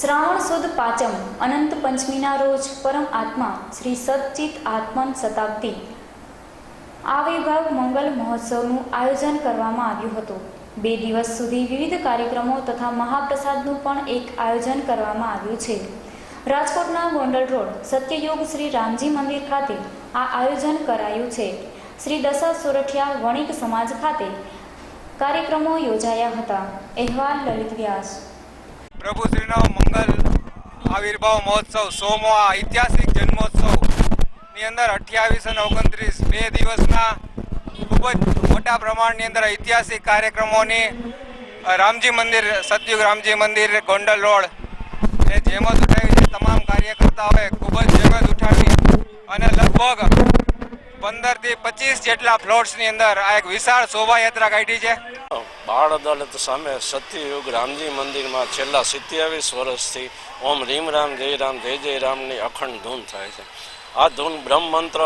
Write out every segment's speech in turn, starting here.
શ્રાવણ સુદ પાંચમ, અનંત પંચમીના રોજ પરમ આત્મા શ્રી સચ્ચિત આત્મન શતાબ્દી. આ વિભાગ મંગલ મહોત્સવનું આયોજન કરવામાં આવ્યું હતું. બે દિવસ સુધી વિવિધ કાર્યક્રમો તથા મહાપ્રસાદનું પણ એક આયોજન કરવામાં આવ્યું છે. રાજકોટના ગોંડલ રોડ, સત્યયોગ શ્રી રામજી મંદિર ખાતે આ આયોજન કરાયું છે. શ્રી દશા સોરઠિયા વણિક સમાજ ખાતે કાર્યક્રમો યોજાયા હતા. અહેવાલ લલિત વ્યાસ પ્રભુ શ્રીનો મંગલ આવિર્ભાવ મહોત્સવ, સોમો આ ઐતિહાસિક જન્મોત્સવની અંદર અઠ્યાવીસ અને ઓગણત્રીસ બે દિવસના ખૂબ જ મોટા પ્રમાણની અંદર ઐતિહાસિક કાર્યક્રમોની રામજી મંદિર, સતયુગ રામજી મંદિર, ગોંડલ રોડ, એ જેમત ઉઠાવી છે. તમામ કાર્યકર્તાઓએ ખૂબ જ જેમત ઉઠાવી અને લગભગ પંદરથી પચીસ જેટલા પ્લોટ્સની અંદર આ એક વિશાળ શોભાયાત્રા કાઢી છે. બાળ અદાલત સામે સત્યયુગ રામજી મંદિરમાં છેલ્લા સિત્યાવીસ વર્ષથી ઓમ રીમ રામ, જય રામ, જય જય રામની અખંડ ધૂન થાય છે. આ ધૂન બ્રહ્મ મંત્ર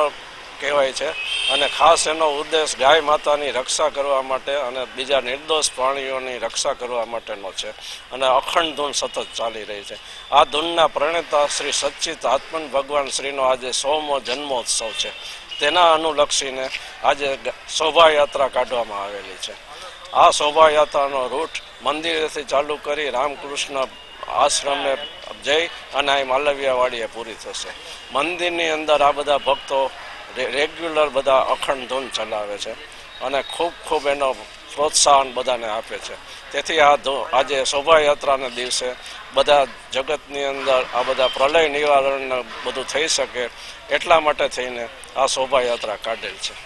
કહેવાય છે અને ખાસ એનો ઉદ્દેશ ગાય માતાની રક્ષા કરવા માટે અને બીજા નિર્દોષ પ્રાણીઓની રક્ષા કરવા માટેનો છે અને અખંડ ધૂન સતત ચાલી રહી છે. આ ધૂનના પ્રણેતા શ્રી સચ્ચિત આત્મન ભગવાન શ્રીનો આજે સોમો જન્મોત્સવ છે. તેના અનુલક્ષીને આજે શોભાયાત્રા કાઢવામાં આવેલી છે. આ શોભાયાત્રાનો રૂટ મંદિરેથી ચાલુ કરી રામકૃષ્ણ આશ્રમે જઈ અને અહીં માલવ્યાવાડીએ પૂરી થશે. મંદિરની અંદર આ બધા ભક્તો રેગ્યુલર બધા અખંડ ધૂન ચલાવે છે અને ખૂબ ખૂબ એનો પ્રોત્સાહન બધાને આપે છે. તેથી આ આજે શોભાયાત્રાના દિવસે બધા જગતની અંદર આ બધા પ્રલય નિવારણ બધું થઈ શકે એટલા માટે થઈને આ શોભાયાત્રા કાઢેલ છે.